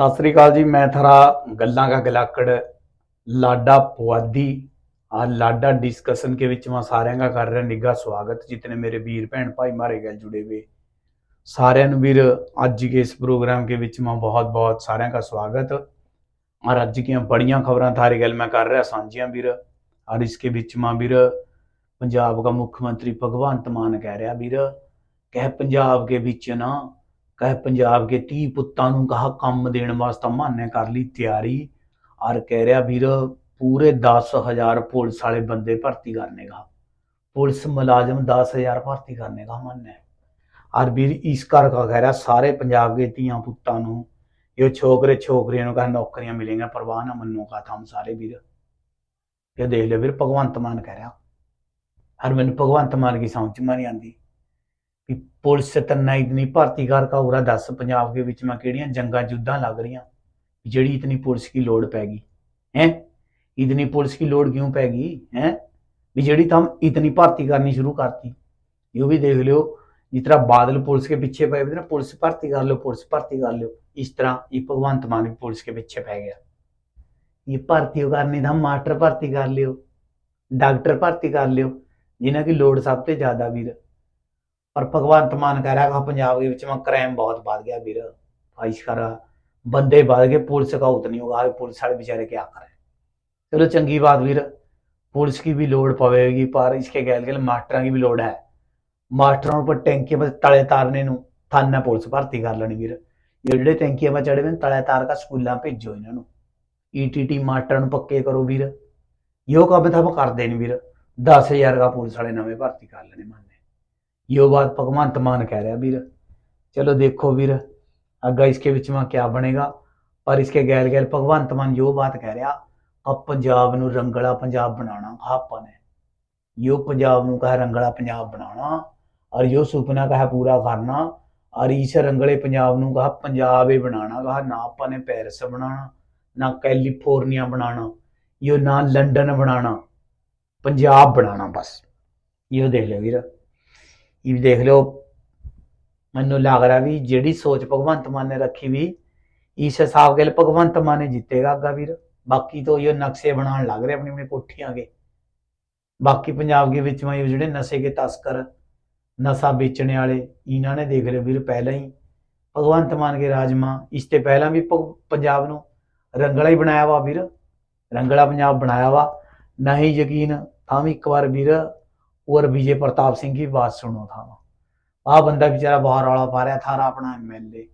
ਸਤਿ ਸ੍ਰੀ ਅਕਾਲ ਜੀ ਮੈਂ ਥਰਾ ਗੱਲਾਂ का गलाकड़ लाडा पुआदी आज लाडा डिस्कशन के विच मैं ਸਾਰਿਆਂ ਦਾ ਕਰ ਰਿਹਾ ਨਿੱਘਾ ਸਵਾਗਤ ਜਿਤਨੇ ਮੇਰੇ ਵੀਰ ਭੈਣ ਭਾਈ ਮਾਰੇ ਗਏ ਜੁੜੇ ਹੋਏ ਸਾਰਿਆਂ ਨੂੰ ਵੀਰ ਅੱਜ के इस प्रोग्राम के विच मैं बहुत बहुत ਸਾਰਿਆਂ ਦਾ ਸਵਾਗਤ और ਅੱਜ ਦੀਆਂ ਬੜੀਆਂ ਖਬਰਾਂ ਥਾਰੇ ਗੱਲ ਮੈਂ ਕਰ ਰਿਹਾ ਸਾਂਝੀਆਂ ਵੀਰ और इसके विच मैं ਵੀਰ ਪੰਜਾਬ ਦਾ ਮੁੱਖ ਮੰਤਰੀ ਭਗਵੰਤ ਮਾਨ ਕਹਿ ਰਿਹਾ ਵੀਰ ਕਹਿ ਪੰਜਾਬ ਕੇ ਵਿੱਚ ਨਾ ਕਹੇ ਪੰਜਾਬ ਕੇ 30 ਪੁੱਤਾਂ ਨੂੰ ਕਹਾ ਕੰਮ ਦੇਣ ਵਾਸਤੇ ਮਾਨੇ ਕਰ ਲਈ ਤਿਆਰੀ। ਔਰ ਕਹਿ ਰਿਹਾ ਵੀਰ, ਪੂਰੇ 10000 ਪੁਲਿਸ ਵਾਲੇ ਬੰਦੇ ਭਰਤੀ ਕਰਨੇ ਦਾ ਪੁਲਿਸ ਮੁਲਾਜ਼ਮ 10000 ਭਰਤੀ ਕਰਨੇ ਦਾ ਮਾਨੇ ਔਰ ਵੀਰ ਇਸ ਕਰ ਕਾ ਕਹਿ ਰਿਹਾ, ਸਾਰੇ ਪੰਜਾਬ ਦੇ ਧੀਆਂ ਪੁੱਤਾਂ ਨੂੰ, ਇਹ ਛੋਕਰੇ ਛੋਕਰੀਆਂ ਨੂੰ ਕਹਾ ਨੌਕਰੀਆਂ ਮਿਲੇਗੀਆਂ, ਪਰਵਾਹ ਨਾ ਮੰਨੋ ਕਾ ਥਮ ਸਾਰੇ ਵੀਰ। ਇਹ ਦੇਖ ਲੈ ਵੀਰ, ਭਗਵੰਤ ਮਾਨ ਕਹਿ ਰਿਹਾ। ਹਰ ਮੈਨੂੰ ਭਗਵੰਤ ਮਾਨ ਕੀ ਸਮਝ ਮਾ ਨਹੀਂ ਆਂਦੀ ਵੀ ਪੁਲਿਸ ਤੰਨਾ ਇਤਨੀ ਭਰਤੀ ਕਰ ਕਾ ਉਰਾ ਦੱਸ ਪੰਜਾਬ ਦੇ ਵਿੱਚ ਮੈਂ ਕਿਹੜੀਆਂ ਜੰਗਾਂ ਯੁੱਧਾਂ ਲੱਗ ਰਹੀਆਂ ਵੀ ਜਿਹੜੀ ਇਤਨੀ ਪੁਲਿਸ ਕੀ ਲੋੜ ਪੈ ਗਈ ਹੈ इतनी पुलिस की लोड क्यों पैगी है भी जेड़ी तो हम इतनी भर्ती करनी शुरू करती यो भी देख लियो जिस तरह बादल पुलिस के पीछे पै ना पुलिस भर्ती कर लो पुलिस भर्ती कर लो इस तरह ये भगवंत मान भी पुलिस के पीछे पै गया ये भर्ती करनी था मास्टर भर्ती कर लियो डॉक्टर भर्ती कर लियो जिन्हें की लोड सब तो ज्यादा वीर ਪਰ ਭਗਵੰਤ ਮਾਨ ਕਹਿ ਰਿਹਾ ਕਿ ਪੰਜਾਬ ਦੇ ਵਿੱਚ ਮੈਂ ਕ੍ਰਾਈਮ ਬਹੁਤ ਵੱਧ ਗਿਆ ਵੀਰ। ਫਾਇਸ਼ ਕਰ ਬੰਦੇ ਵੱਧ ਗਏ, ਪੁਲਿਸ ਦਾ ਉਤਨੀ ਹੋਗਾ ਪੁਲਿਸ ਵਾਲੇ ਵਿਚਾਰੇ ਕੀ ਕਰੇ। ਚਲੋ ਚੰਗੀ ਬਾਤ ਵੀਰ पुलिस की भी लोड पवेगी पर इसके गैल गैल मास्टर की भी लोड है ਮਾਸਟਰਾਂ ਉੱਪਰ ਟੈਂਕੀਆਂ 'ਤੇ ਤਲੇ ਤਾਰਨੇ ਨੂੰ ਥਾਨਾ ਪੁਲਿਸ ਭਰਤੀ ਕਰ ਲੈਣੀ ਵੀਰ। ਜਿਹੜੇ ਟੈਂਕੀਆਂ 'ਤੇ ਚੜੇ ਨੇ, ਤਲੇ ਤਾਰ ਕੇ ਸਕੂਲਾਂ ਭੇਜੋ ਇਹਨਾਂ ਨੂੰ। ਈਟੀਟੀ ਮਾਸਟਰਾਂ ਨੂੰ ਪੱਕੇ ਕਰੋ ਵੀਰ। ਇਹੋ ਕੰਮ ਤਾਂ ਕਰਦੇ ਨੇ ਵੀਰ। 10000 ਦਾ ਪੁਲਿਸ ਵਾਲੇ ਨਵੇਂ ਭਰਤੀ ਕਰ ਲੈਣੇ ਮੰਨ ਇਹੋ ਬਾਤ ਭਗਵੰਤ ਮਾਨ ਕਹਿ ਰਿਹਾ ਵੀਰ ਚਲੋ ਦੇਖੋ ਵੀਰ ਅੱਗਾ ਇਸਕੇ ਵਿੱਚ ਮੈਂ ਕੀ ਬਣੇਗਾ ਪਰ ਇਸਕੇ ਗੈਲ ਗੈਲ ਭਗਵੰਤ ਮਾਨ ਜੋ ਬਾਤ ਕਹਿ ਰਿਹਾ ਆ ਪੰਜਾਬ ਨੂੰ ਰੰਗਲਾ ਪੰਜਾਬ ਬਣਾਉਣਾ ਆਪਾਂ ਨੇ यो पंजाब ਨੂੰ ਕਹਾ ਰੰਗਲਾ ਪੰਜਾਬ ਬਣਾਉਣਾ ਔਰ यो ਸੁਪਨਾ ਕਹਾ ਪੂਰਾ ਕਰਨਾ ਔਰ ਇਸ ਰੰਗਲੇ ਪੰਜਾਬ ਨੂੰ ਕਹਾ ਪੰਜਾਬ ਹੀ ਬਣਾਉਣਾ ਕਹਾ ਨਾ ਆਪਾਂ ਨੇ ਪੈਰਿਸ ਬਣਾਉਣਾ ਨਾ ਕੈਲੀਫੋਰਨੀਆ ਬਣਾਉਣਾ यो ਨਾ ਲੰਡਨ ਬਣਾਉਣਾ ਪੰਜਾਬ ਬਣਾਉਣਾ ਬਸ ਇਹ ਦੇਖ ਲਿਓ ਵੀਰ ਇਹ ਵੀ ਦੇਖ ਲਿਓ, ਮੈਨੂੰ ਲੱਗ ਰਿਹਾ ਵੀ ਜਿਹੜੀ ਸੋਚ ਭਗਵੰਤ ਮਾਨ ਨੇ ਰੱਖੀ ਵੀ, ਇਸ ਹਿਸਾਬ ਕੇ ਭਗਵੰਤ ਮਾਨ ਨੇ ਜਿੱਤੇਗਾ ਅੱਗਾ ਵੀਰ। ਬਾਕੀ ਤੋਂ ਇਹ ਨਕਸ਼ੇ ਬਣਾਉਣ ਲੱਗ ਰਹੇ ਆਪਣੀ ਆਪਣੀ ਕੋਠੀਆਂ ਕੇ ਬਾਕੀ ਪੰਜਾਬ ਦੇ ਵਿੱਚ ਮੈਂ ਜਿਹੜੇ ਨਸ਼ੇ ਕੇ ਤਸਕਰ, ਨਸ਼ਾ ਵੇਚਣੇ ਵਾਲੇ, ਇਹਨਾਂ ਨੇ ਦੇਖ ਲਿਓ ਵੀਰ ਪਹਿਲਾਂ ਹੀ। ਭਗਵੰਤ ਮਾਨ ਕੇ ਰਾਜਮਾ, ਇਸ ਤੇ ਪਹਿਲਾਂ ਵੀ ਭਗ- ਪੰਜਾਬ ਨੂੰ ਰੰਗਲਾ ਹੀ ਬਣਾਇਆ ਵਾ ਵੀਰ। ਰੰਗਲਾ ਪੰਜਾਬ ਬਣਾਇਆ ਵਾ। ਨਹੀਂ ਯਕੀਨ, ਤਾਂ ਵੀ ਇੱਕ ਵਾਰ ਵੀਰ और विजय प्रताप सिंह की बात सुनो था आ बंदा बेचारा बहुत रौला पा रहा था अपना एमएलए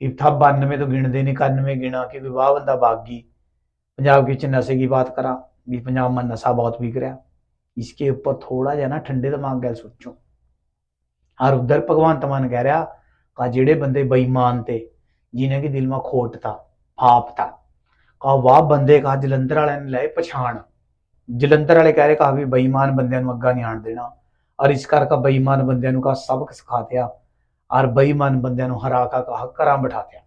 इफ्ता बानवे तो गिनते निकानवे गिना कि कोई वाह बंदा बागी पंजाब के बीच नशे की बात करा भी पंजाब में नशा बहुत बिक रहा इसके ऊपर थोड़ा जा ना ठंडे दिमाग गल सोचो और उधर भगवान मान कह रहा का जेड़े बंदे बेईमान थे जिन्हें कि दिल में खोट था फाप था का वाह बंदे का जलंधर वाले ने लाए पछाण ਜਲੰਧਰ ਵਾਲੇ ਕਹਿ ਰਹੇ ਕਹਾ ਵੀ ਬੇਈਮਾਨ ਬੰਦਿਆਂ ਨੂੰ ਅੱਗਾ ਨਹੀਂ ਆਣ ਦੇਣਾ। ਔਰ ਇਸ ਕਰਕੇ ਬੇਈਮਾਨ ਬੰਦਿਆਂ ਨੂੰ ਕਾ ਸਬਕ ਸਿਖਾਤਿਆ ਔਰ ਬੇਈਮਾਨ ਬੰਦਿਆਂ ਨੂੰ ਹਰਾ ਕਾ ਕਹਾ ਕਰਾਂ ਬਿਠਾਤਿਆ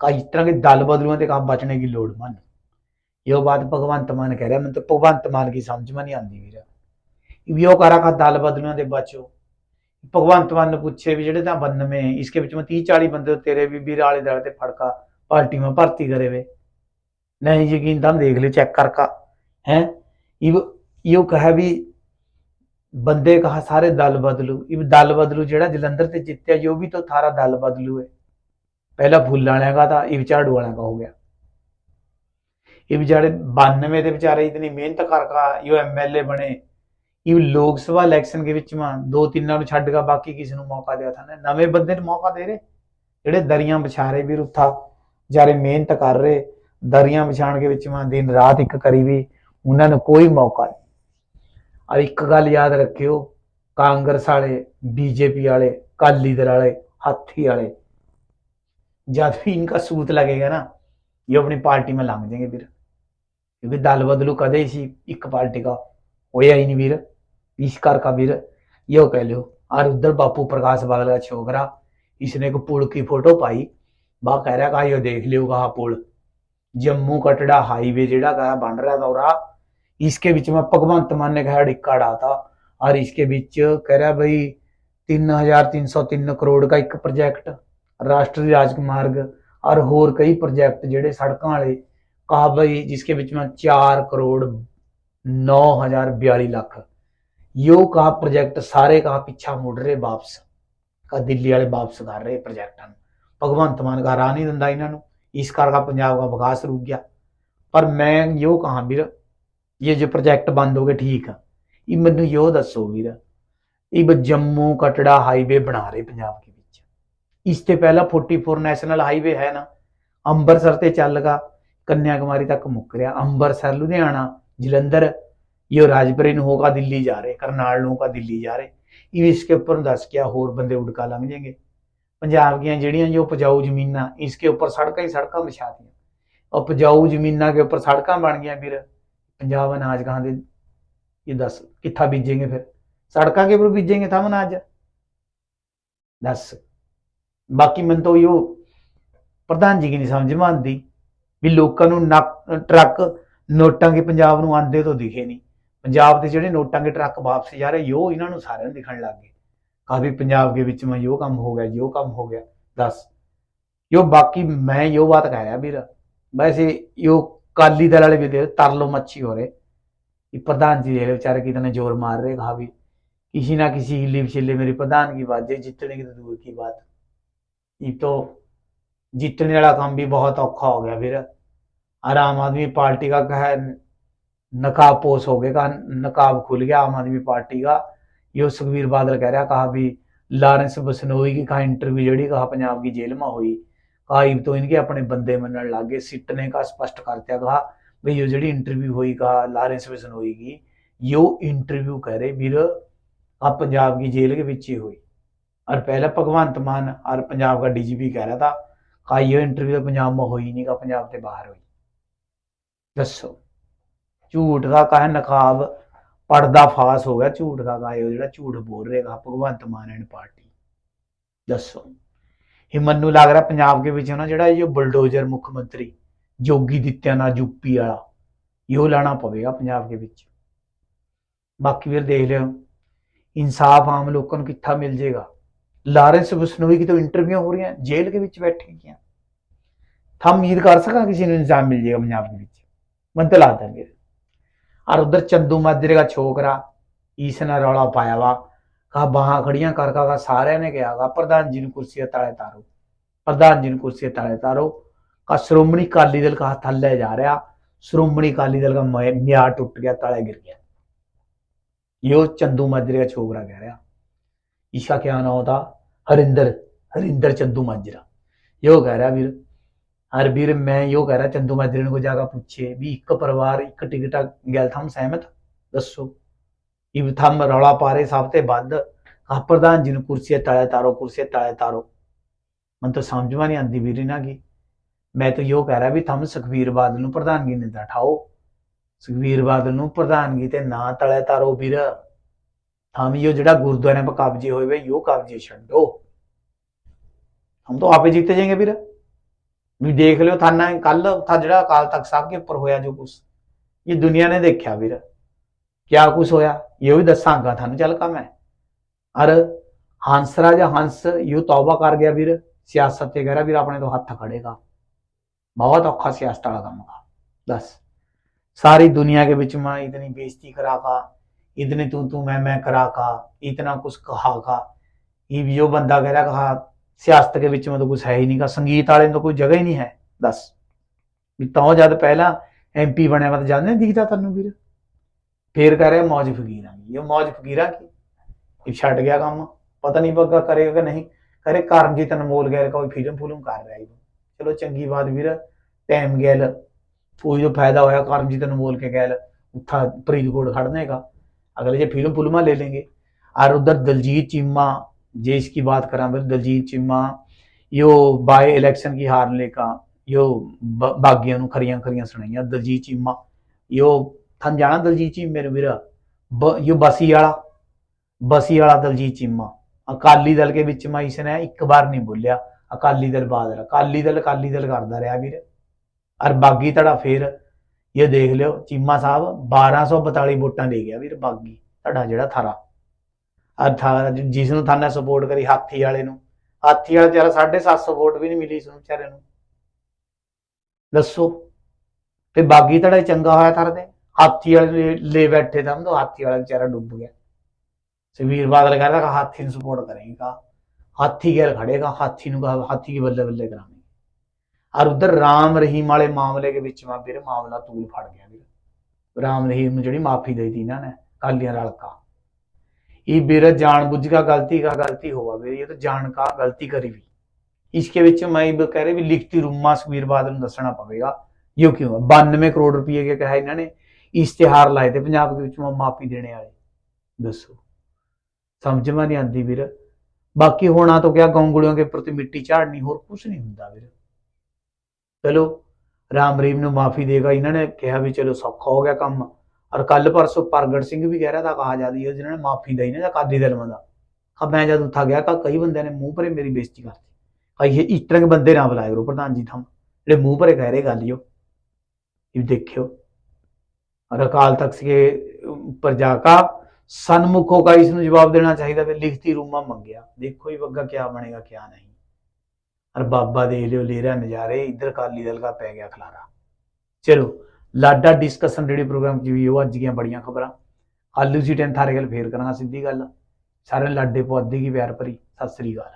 ਕਾ ਇਸ ਤਰ੍ਹਾਂ ਦੇ ਦਲ ਬਦਲੂਆਂ ਤੇ ਕਾ ਬਚਣੇ ਦੀ ਲੋੜ ਮਨ। ਇਹ ਬਾਤ ਭਗਵੰਤ ਮਾਨ ਕਹਿ ਰਿਹਾ, ਮੈਨੂੰ ਤਾਂ ਭਗਵੰਤ ਮਾਨ ਕੀ ਸਮਝ ਮੈਂ ਨਹੀਂ ਆਉਂਦੀ ਵੀਰਾ। ਵੀ ਉਹ ਕਰਾ ਕਾ ਦਲ ਬਦਲੂਆਂ ਤੇ ਬਚੋ। ਭਗਵੰਤ ਮਾਨ ਨੂੰ ਪੁੱਛੇ ਵੀ ਜਿਹੜੇ ਤਾਂ 92 ਇਸਕੇ ਵਿੱਚ ਮੈਂ 30 40 ਬੰਦੇ ਤੇਰੇ ਵੀ ਵੀਰ ਵਾਲੇ ਦਲ ਤੇ ਫੜਕਾ ਪਾਰਟੀ ਮੈਂ ਭਰਤੀ ਕਰੇ ਵੇ। ਨਹੀਂ ਯਕੀਨ ਤਾਂ ਦੇਖ ਲੈ, ਚੈੱਕ ਕਰਕਾ ਹੈ? इव यो कहा भी ਬੰਦੇ ਕਹਾ ਸਾਰੇ ਦਲ ਬਦਲੂ ਇਹ ਦਲ ਬਦਲੂ ਜਿਹੜਾ ਜਲੰਧਰ ਤੇ ਜਿੱਤਿਆ ਜੋ ਵੀ ਤਾਂ ਥਾਰਾ ਦਲ ਬਦਲੂ ਹੈ ਪਹਿਲਾ ਫੁੱਲ ਵਾਲਿਆਂ ਦਾ ਤਾਂ ਇਹ ਝਾੜੂ ਵਾਲਿਆਂ ਦਾ ਹੋ ਗਿਆ ਇਹ ਵਿਚਾਰੇ 92 ਦੇ ਵਿਚਾਰੇ ਇਤਨੀ ਮਿਹਨਤ ਕਰ ਕਾ ਇਹ ਐਮਐਲਏ ਬਣੇ ਇਹ ਲੋਕ ਸਭਾ ਇਲੈਕਸ਼ਨ ਦੇ ਵਿੱਚ ਮਾ ਦੋ ਤਿੰਨਾਂ ਨੂੰ ਛੱਡ ਕੇ ਬਾਕੀ ਕਿਸੇ ਨੂੰ ਮੌਕਾ ਦਿਆ ਥਾ ਨਵੇਂ ਬੰਦੇ ਨੂੰ ਮੌਕਾ ਦੇ ਰਹੇ ਜਿਹੜੇ ਦਰੀਆਂ ਵਿਛਾ ਰਹੇ ਵੀਰ ਉੱਥਾ ਵਿਚਾਰੇ ਮਿਹਨਤ ਕਰ ਰਹੇ ਦਰੀਆਂ ਵਿਛਾਣ ਦੇ ਵਿੱਚ ਮਾ ਦਿਨ ਰਾਤ ਇੱਕ ਕਰੀ ਵੀ ਉਹਨਾਂ ਨੂੰ ਕੋਈ ਮੌਕਾ ਨਹੀਂ ਔਰ ਇੱਕ ਗੱਲ ਯਾਦ ਰੱਖਿਓ ਕਾਂਗਰਸ ਵਾਲੇ ਬੀਜੇਪੀ ਵਾਲੇ ਕਾਲੀ ਦਲ ਵਾਲੇ हाथी वाले जब भी इनका सूत लगेगा ना ये अपनी पार्टी में लंघ जाएंगे ਵੀਰ क्योंकि दल बदलू कदे ही सी एक पार्टी का होया ही नहीं वीर इस कर का वीर यो कह लो और उधर बापू प्रकाश बागल का छोकरा इसने एक पुल की फोटो पाई बा कह रहा कहा यो देख लियो कहा पुल जम्मू कटड़ा हाईवे जेड़ा कहा बन रहा था और इसके बीच में भगवंत मान ने कहा डिक्का डाता और इसके बीच कह रहा भाई तीन हजार तीन सौ तीन करोड़ का एक प्रोजेक्ट राष्ट्रीय राजमार्ग ਔਰ ਹੋਰ ਕਈ ਪ੍ਰੋਜੈਕਟ ਜਿਹੜੇ ਸੜਕਾਂ ਵਾਲੇ ਕਹਾ ਬਈ ਜਿਸਕੇ ਵਿੱਚ ਮੈਂ 4 ਕਰੋੜ 9042 ਲੱਖ यो कहा प्रोजेक्ट सारे कहा पीछा मुड़ रहे वापस ਕਾ ਦਿੱਲੀ ਵਾਲੇ ਵਾਪਸ ਕਰ ਰਹੇ ਪ੍ਰੋਜੈਕਟਾਂ ਨੂੰ ਭਗਵੰਤ ਮਾਨ ਦਾ ਰਾਹ ਨਹੀਂ ਦਿੰਦਾ ਇਹਨਾਂ ਨੂੰ ਇਸ ਕਰਕੇ ਪੰਜਾਬ ਦਾ ਵਿਕਾਸ ਰੁਕ ਗਿਆ ਪਰ ਮੈਂ ਇਹੋ ਕਹਾਂ ਵੀਰ ये जो प्रोजेक्ट बंद हो गए ਠੀਕ ਆ। ਇਹ ਮੈਨੂੰ ਯੋ ਦੱਸੋ ਵੀਰ, ਇਹ ਜੰਮੂ ਕਟੜਾ ਹਾਈਵੇ ਬਣਾ ਰਹੇ ਪੰਜਾਬ ਦੇ ਵਿੱਚ। ਇਸ ਤੇ ਪਹਿਲਾਂ 44 ਨੈਸ਼ਨਲ ਹਾਈਵੇ ਹੈ ਨਾ ਅੰਮ੍ਰਿਤਸਰ ਤੇ ਚੱਲਗਾ ਕੰਨਿਆ ਕੁਮਾਰੀ ਤੱਕ ਮੁੱਕ ਰਿਹਾ। ਅੰਮ੍ਰਿਤਸਰ ਲੁਧਿਆਣਾ, ਜਲੰਧਰ, ਇਹ ਰਾਜਪੁਰੇ ਨੂੰ ਹੋਗਾ ਦਿੱਲੀ ਜਾ ਰਹੇ, ਕਰਨਾਲ ਨੂੰ ਹੋਗਾ ਦਿੱਲੀ ਜਾ ਰਹੇ। ਇਹ ਇਸਕੇ ਉੱਪਰ ਦੱਸ ਕਿਆ ਹੋਰ ਬੰਦੇ ਉਡਕਾ ਲੰਘ ਜਾਣਗੇ। ਪੰਜਾਬ ਦੀਆਂ ਜਿਹੜੀਆਂ ਜੋ ਪਜਾਉ ਜ਼ਮੀਨਾਂ ਇਸਕੇ ਉੱਪਰ ਸੜਕਾਂ ਹੀ ਸੜਕਾਂ ਵਿਛਾਤੀਆਂ ਔਰ ਪਜਾਉ ਜ਼ਮੀਨਾਂ ਦੇ ਉੱਪਰ ਸੜਕਾਂ ਬਣ ਗਈਆਂ ਵੀਰ। ਪੰਜਾਬ ਅਨਾਜ ਕਹਾਂ ਦੇ, ਇਹ ਦੱਸ ਕਿੱਥਾ ਬੀਜेंगे ਫਿਰ? ਸੜਕਾਂ ਕੇ ਉੱਪਰ ਬੀਜेंगे ਥਮ ਅਨਾਜ? ਦੱਸ। ਬਾਕੀ ਮੈਨੂੰ ਤਾਂ ਇਹੋ ਪ੍ਰਧਾਨ ਜੀ ਕੀ ਨਹੀਂ ਸਮਝ ਮਾ ਵੀ ਲੋਕਾਂ ਨੂੰ ਟਰੱਕ ਨੋਟਾਂ ਕੇ ਪੰਜਾਬ ਨੂੰ ਆਂਦੇ ਤੋਂ ਦਿਖੇ ਨਹੀਂ। ਪੰਜਾਬ ਦੇ ਜਿਹੜੇ ਨੋਟਾਂ ਦੇ ਟਰੱਕ ਵਾਪਸ ਜਾ ਰਹੇ ਯੋ ਇਹਨਾਂ ਨੂੰ ਸਾਰਿਆਂ ਨੂੰ ਦਿਖਣ ਲੱਗ ਗਏ। ਕਾਫੀ ਪੰਜਾਬ ਦੇ ਵਿੱਚ ਮੈਂ ਯੋ ਕੰਮ ਹੋ ਗਿਆ ਯੋ ਕੰਮ ਹੋ ਗਿਆ। ਦੱਸ। ਯੋ ਬਾਕੀ ਮੈਂ ਯੋ ਬਾਤ ਕਹਿ ਰਿਹਾ ਵੀਰ। ਵੈਸੇ ਯੋ ਕਾਲੀ ਦਲ ਵਾਲੇ ਵੀ ਦੇ ਤਰਲੋ ਮੱਛੀ ਹੋ ਰਹੇ ਇਹ ਪ੍ਰਧਾਨ जी ये बेचारे कितने जोर मार रहे कहा भी किसी ना किसी हिली छिले मेरे प्रधान की बात है जितने की तो दूर की बात ये तो जीतने वाला काम भी बहुत औखा हो गया फिर और आम आदमी पार्टी का कहा नकाब पोस हो गया नकाब खुल गया आम आदमी पार्टी का यो सुखबीर बादल कह रहा कहा भी लारेंस बसनोई की कहा इंटरव्यू जड़ी कहा पंजाब की जेल में हुई कहा इब तो इनके अपने बंदे मनन लागे सिट ने का स्पष्ट करते कहा भाई यो जड़ी इंटरव्यू हुई कहा लारेंस बसनोई की यो इंटरव्यू कह रहे वीर अब पंजाब की जेल के पीछे हुई और पहले भगवंत मान और पंजाब का डीजीपी कह रहा था कहा ये इंटरव्यू तो पंजाब में हुई नहीं का पंजाब से बाहर हुई दसो ਝੂਠ ਦਾ ਕਹੇ ਨਕਾਬ ਪਰਦਾ ਫਾਸ ਹੋ ਗਿਆ ਝੂਠ ਦਾ ਕਹੇ ਉਹ ਜਿਹੜਾ ਝੂਠ ਬੋਲ ਰਹੇਗਾ ਭਗਵੰਤ ਮਾਨ ਐਂਡ ਪਾਰਟੀ ਦੱਸੋ ਇਹ ਮੈਨੂੰ ਲੱਗ ਰਿਹਾ ਪੰਜਾਬ ਦੇ ਵਿੱਚ ਨਾ ਜਿਹੜਾ ਇਹ ਬੁਲਡੋਜ਼ਰ ਮੁੱਖ ਮੰਤਰੀ ਜੋਗੀ ਦਿੱਤਿਆਨਾਥ ਯੂਪੀ ਵਾਲਾ ਇਹੋ ਲਾਣਾ ਪਵੇਗਾ ਪੰਜਾਬ ਦੇ ਵਿੱਚ ਬਾਕੀ ਫਿਰ ਦੇਖ ਲਿਓ ਇਨਸਾਫ ਆਮ ਲੋਕਾਂ ਨੂੰ ਕਿੱਥਾ ਮਿਲ ਜੇਗਾ ਲਾਰੈਂਸ ਬਸਨੋਈ की तो इंटरव्यू हो रही हैं जेल के ਵਿੱਚ ਬੈਠੇ ਗਿਆ ਤਾਂ ਉਮੀਦ ਕਰ ਸਕਾਂ ਕਿਸੇ ਨੂੰ ਇਨਸਾਫ ਮਿਲ ਜੇਗਾ ਪੰਜਾਬ ਦੇ ਵਿੱਚ ਮੈਨੂੰ ਤਾਂ ਲੱਗਦਾ ਮੇਰੇ और उधर चंदू माजरे का छोकरा ईस ने रौला पाया वा ਕਾ ਬਾਹਾਂ ਖੜੀਆਂ ਕਰ ਕਾ ਸਾਰਿਆਂ ਨੇ ਕਿਹਾ ਗਾ, ਪ੍ਰਧਾਨ ਜੀ ਨੂੰ ਕੁਰਸੀ ਤਾਲੇ ਤਾਰੋ, ਪ੍ਰਧਾਨ ਜੀ ਨੂੰ ਕੁਰਸੀ ਤਾਲੇ ਤਾਰੋ। ਕਾ ਸ਼੍ਰੋਮਣੀ ਅਕਾਲੀ ਦਲ ਕਾ ਥੱਲੇ ਜਾ ਰਿਹਾ, ਸ਼੍ਰੋਮਣੀ ਅਕਾਲੀ ਦਲ ਦਾ ਮਿਆਰ ਟੁੱਟ ਗਿਆ, ਤਾਲਾ ਗਿਰ ਗਿਆ ਯੋ ਚੰਦੂ ਮਾਜਰੇ ਦਾ ਛੋਗਰਾ ਕਹਿ ਰਿਹਾ। ਈਸ਼ਾ ਕਿਆ ਨਾਮ ਉਹਦਾ? ਹਰਿੰਦਰ ਹਰਿੰਦਰ ਚੰਦੂ ਮਾਜਰਾ। ਯੋ ਕਹਿ ਰਿਹਾ ਵੀਰ ਹਰ ਵੀਰ ਮੈਂ ਯੋ ਕਹਿ ਰਿਹਾ, ਚੰਦੂ ਮਾਜਰੇ ਨੂੰ ਕੋ ਜਾ ਕੇ ਪੁੱਛੇ ਵੀ ਇੱਕ ਪਰਿਵਾਰ, ਇੱਕ ਟਿਕਟਾ ਗੈਲ ਥਮ ਸਹਿਮਤ? ਦੱਸੋ। ਇਹ ਥਮ ਰੌਲਾ ਪਾ ਰਹੇ ਸਭ ਤੇ ਵੱਧ ਆ ਪ੍ਰਧਾਨ ਜੀ ਨੂੰ ਕੁਰਸੀ ਤਾਲੇ ਤਾਰੋ ਕੁਰਸੀ ਤਾਲੇ ਤਾਰੋ। ਮਨ ਤਾਂ ਸਮਝ ਮਾ ਨਹੀਂ ਆਂਦੀ ਵੀਰ ਇਹਨਾਂ ਕੀ ਮੈਂ ਤਾਂ ਇਹੋ ਕਹਿ ਰਿਹਾ ਵੀ ਥਮ ਸੁਖਵੀਰ ਬਾਦਲ ਨੂੰ ਪ੍ਰਧਾਨਗੀ ਨੇ ਉਠਾਓ ਸੁਖਵੀਰ ਬਾਦਲ ਨੂੰ ਪ੍ਰਧਾਨਗੀ ਤੇ ਨਾ ਤਲੇ ਤਾਰੋ ਵੀਰ। ਥਮ ਇਹੋ ਜਿਹੜਾ ਗੁਰਦੁਆਰੇ ਪੇ ਕਬਜ਼ੇ ਹੋਏ ਵੇ, ਇਹੋ ਕਬਜ਼ੇ ਛੱਡੋ। ਹਮ ਤਾਂ ਆਪੇ ਜਿੱਤੇ ਜਾਏਗੇ ਵੀਰ। ਵੀ ਦੇਖ ਲਿਓ ਥਾਨਾ ਕੱਲ ਥਾ ਜਿਹੜਾ ਅਕਾਲ ਤਖਤ ਸਾਹਿਬ ਦੇ ਉੱਪਰ ਹੋਇਆ ਜੋ ਕੁਛ। ਇਹ ਦੁਨੀਆ ਨੇ ਦੇਖਿਆ ਵੀਰ। ਕਿਆ ਕੁਛ ਹੋਇਆ? ਇਹ ਵੀ ਦੱਸਾਂਗਾ ਤੁਹਾਨੂੰ ਚੱਲ ਕਾ ਮੈਂ ਅਰ ਹੰਸਰਾਜ ਹੰਸ ਯੂ ਤੌਬਾ ਕਰ ਗਿਆ ਵੀਰ ਸਿਆਸਤ ਤੇ ਕਹਿ ਰਿਹਾ ਵੀਰ ਆਪਣੇ ਤੋਂ ਹੱਥ ਖੜੇਗਾ ਬਹੁਤ ਔਖਾ ਸਿਆਸਤ ਵਾਲਾ ਕੰਮ ਦਾ ਦੱਸ सारी दुनिया के बीच में इतनी बेइज्जती करा का इतने तू तू मैं मैं करा का इतना कुछ कहा का ये भी जो बंदा कह रहा कहा ਸਿਆਸਤ ਦੇ ਵਿੱਚ ਮਤਲਬ ਕੁਝ ਹੈ ਹੀ ਨਹੀਂਗਾ ਸੰਗੀਤ ਵਾਲੇ ਨੂੰ ਤਾਂ ਕੋਈ ਜਗ੍ਹਾ ਹੀ ਨਹੀਂ ਹੈ ਦੱਸ ਵੀ ਤਾਂ ਜਦ ਪਹਿਲਾਂ ਐਮਪੀ ਬਣਿਆ ਵਾ ਤਾਂ ਜਦ ਨਹੀਂ ਦਿਖਦਾ ਤੈਨੂੰ ਵੀਰ ਫੇਰ ਕਹਿ ਰਿਹਾ ਮੌਜ ਫਕੀਰਾਂ ਦੀ। ਇਹ ਮौज ਫਕੀਰਾਂ ਕੀ? ਇਹ ਛੱਡ ਗਿਆ ਕੰਮ। ਪਤਾ ਨਹੀਂ ਬੱਗਾ ਕਰੇਗਾ ਕਿ ਨਹੀਂ। ਕਰੇ ਕਰਨਜੀਤ ਅਨਮੋਲ ਗੈਲ ਕੋਈ ਫਿਲਮ ਫੁਲਮ ਕਰ ਰਿਹਾ ਹੈ ਚਲੋ ਚੰਗੀ ਬਾਤ ਵੀਰ ਟਾਈਮ ਗੈਲ। ਕੋਈ ਜੋ ਫਾਇਦਾ ਹੋਇਆ ਕਰਨਜੀਤ ਅਨਮੋਲ ਕੇ ਗੈਲ, ਉੱਥਾ ਫਰੀਦਕੋਟ ਖੜਨੇਗਾ ਅਗਲੇ ਜੇ ਫਿਲਮ ਫੁਲਮਾ ਲੈ लेंगे और उधर दलजीत चिम्मा जे इसकी बात करा फिर दलजीत चिम्मा यो बाय इलेक्शन की हार लेकर यो बागिया खरिया खरिया सुनाइया दलजीत चिम्मा यो ਯੋ ਜਾਣਾ ਦਲਜੀਤ ਚੀਮੇ ਨੂੰ ਵੀਰ। ਯੋ ਬਸੀ ਵਾਲਾ। ਬਸੀ ਵਾਲਾ ਦਲਜੀਤ ਚੀਮਾ ਅਕਾਲੀ ਦਲ ਕੇ ਵਿੱਚ ਮੈਂ ਇਸਨੇ ਇੱਕ ਵਾਰ ਨਹੀਂ ਬੋਲਿਆ। ਅਕਾਲੀ ਦਲ ਬਾਦਲ। ਅਕਾਲੀ ਦਲ ਅਕਾਲੀ ਦਲ ਕਰਦਾ ਰਿਹਾ ਵੀਰ। ਔਰ ਬਾਗੀ ਧੜਾ ਫੇਰ। ਇਹ ਦੇਖ ਲਿਓ, ਚੀਮਾ ਸਾਹਿਬ 1242 ਵੋਟਾਂ ਲੈ ਗਿਆ ਵੀਰ ਬਾਗੀ। ਤੁਹਾਡਾ ਜਿਹੜਾ ਥਾਰਾ। ਅਰਥਾ ਜਿਸ ਨੂੰ ਥਾਨਾ ਸਪੋਰਟ ਕਰੀ ਹਾਥੀ ਵਾਲੇ ਨੂੰ। ਹਾਥੀ ਵਾਲਾ ਵਿਚਾਰਾ 750 ਵੋਟ ਵੀ ਨਹੀਂ ਮਿਲੀ ਇਸ ਨੂੰ ਵਿਚਾਰੇ ਨੂੰ। ਦੱਸੋ। ਤੇ ਬਾਗੀ ਤੜਾ ਚੰਗਾ ਹੋਇਆ ਥਰਦੇ ਹਾਥੀ ਵਾਲੇ ਲੈ- ਲੈ ਬੈਠੇ ਤਾਂ ਉਹ ਹਾਥੀ ਵਾਲਾ ਵਿਚਾਰਾ ਡੁੱਬ ਗਿਆ ਸੁਖਬੀਰ ਬਾਦਲ ਕਹਿੰਦਾ ਕਿ ਹਾਥੀ ਨੂੰ ਸਪੋਰਟ ਕਰੇਗਾ ਹਾਥੀ ਗੈਰ ਖੜੇਗਾ ਹਾਥੀ ਨੂੰ ਕਹਾ ਹਾਥੀ ਕੀ ਬੱਲੇ ਬੱਲੇ ਕਰਾਂਗੇ ਔਰ ਉਧਰ ਰਾਮ ਰਹੀਮ ਵਾਲੇ ਮਾਮਲੇ ਦੇ ਵਿੱਚ ਮਾ ਵੀਰ ਮਾਮਲਾ ਤੂਲ ਫੜ ਗਿਆ ਵੀਰ ਰਾਮ ਰਹੀਮ ਨੂੰ ਜਿਹੜੀ ਮਾਫੀ ਦੇ ਦਿੱਤੀ ਇਹਨਾਂ ਨੇ ਕਾਲੀਆਂ ਰਲਕਾ ਇਹ ਵੀਰ ਜਾਣ ਬੁੱਝ का गलती का गलती हुआ ਵੀਰ ਇਹ ਤਾਂ ਜਾਣ का गलती करी ਵੀ इसके ਵਿੱਚ ਮੈਂ ਇਹ ਕਹਿ ਰਿਹਾ ਵੀ ਲਿਖਤੀ ਰੂਮਾ ਸੁਖਬੀਰ ਬਾਦਲ ਨੂੰ ਦੱਸਣਾ ਪਵੇਗਾ ਇਹ ਕਿਉਂ 92 ਕਰੋੜ ਰੁਪਏ ਕੇ ਕਹਾ ਇਹਨਾਂ ਨੇ ਇਸ਼ਤਿਹਾਰ ਲਾਏ ਤੇ ਪੰਜਾਬ ਦੇ ਵਿੱਚ ਮਾਫੀ ਦੇਣੇ ਵਾਲੇ। ਦੱਸੋ। ਸਮਝ ਮਾ ਨਹੀਂ ਆਂਦੀ ਵੀਰ। ਬਾਕੀ ਹੋਣਾ ਤਾਂ ਕਿਆ ਗੌਂਗੜੀਆਂ ਕੇ ਪ੍ਰਤੀ ਮਿੱਟੀ ਝਾੜਨੀ, ਹੋਰ ਕੁਝ ਨਹੀਂ ਹੁੰਦਾ ਵੀਰ। ਚਲੋ, ਰਾਮ ਰਹੀਮ ਨੂੰ ਮਾਫੀ ਦੇਗਾ। ਇਹਨਾਂ ਨੇ ਕਿਹਾ ਵੀ ਚਲੋ ਸੌਖਾ ਹੋ ਗਿਆ ਕੰਮ। ਔਰ ਕੱਲ ਪਰਸੋਂ ਪ੍ਰਗਟ ਸਿੰਘ ਵੀ ਕਹਿ ਰਿਹਾ ਤਾਂ ਕਹਾ ਜਾਂਦੀ ਹੈ ਜਿਨ੍ਹਾਂ ਨੇ ਮਾਫੀ ਦਈ ਨਾ ਜਾਂ ਕਾਦੀ ਦਲਮ ਦਾ ਆ ਮੈਂ ਜਦ ਉੱਠਾ ਗਿਆ ਤਾਂ ਕਈ ਬੰਦਿਆਂ ਨੇ ਮੂੰਹ ਭਰੇ ਮੇਰੀ ਬੇਇੱਜ਼ਤੀ ਕਰਤੀ। ਕਈ ਇਸ ਤਰ੍ਹਾਂ ਦੇ ਬੰਦੇ ਨਾ ਬੁਲਾਇਆ ਕਰੋ, ਪ੍ਰਧਾਨ ਜੀ ਥਮ। ਜਿਹੜੇ ਮੂੰਹ ਭਰੇ ਕਹਿ ਰਹੇ ਗੱਲ ਹੀ ਉਹ। ਇਹ ਦੇਖਿਓ। और अकाल तख्त के ऊपर जाकर सन्मुख होकर इसमें जवाब देना चाहिए फिर लिखती रूमा मंगया देखो ही वग्गा क्या बनेगा क्या नहीं और बाबा दे लियो ले रहा नजारे इधर काली दल का पै गया खलारा चलो लाडा डिस्कशन रेडियो प्रोग्राम की भी वो अज ਦੀਆਂ ਬੜੀਆਂ ਖਬਰਾਂ ਕੱਲ ਉਸੇ ਟਾਈਮ ਥਾਰੇ ਗੱਲ ਫੇਰ ਕਰਾਂਗਾ ਸਿੱਧੀ ਗੱਲ ਸਾਰਿਆਂ ਨੂੰ ਲਾਡੇ ਪੌਦੇ ਕੀ ਪਿਆਰ ਭਰੀ ਸਤਿ ਸ੍ਰੀ ਅਕਾਲ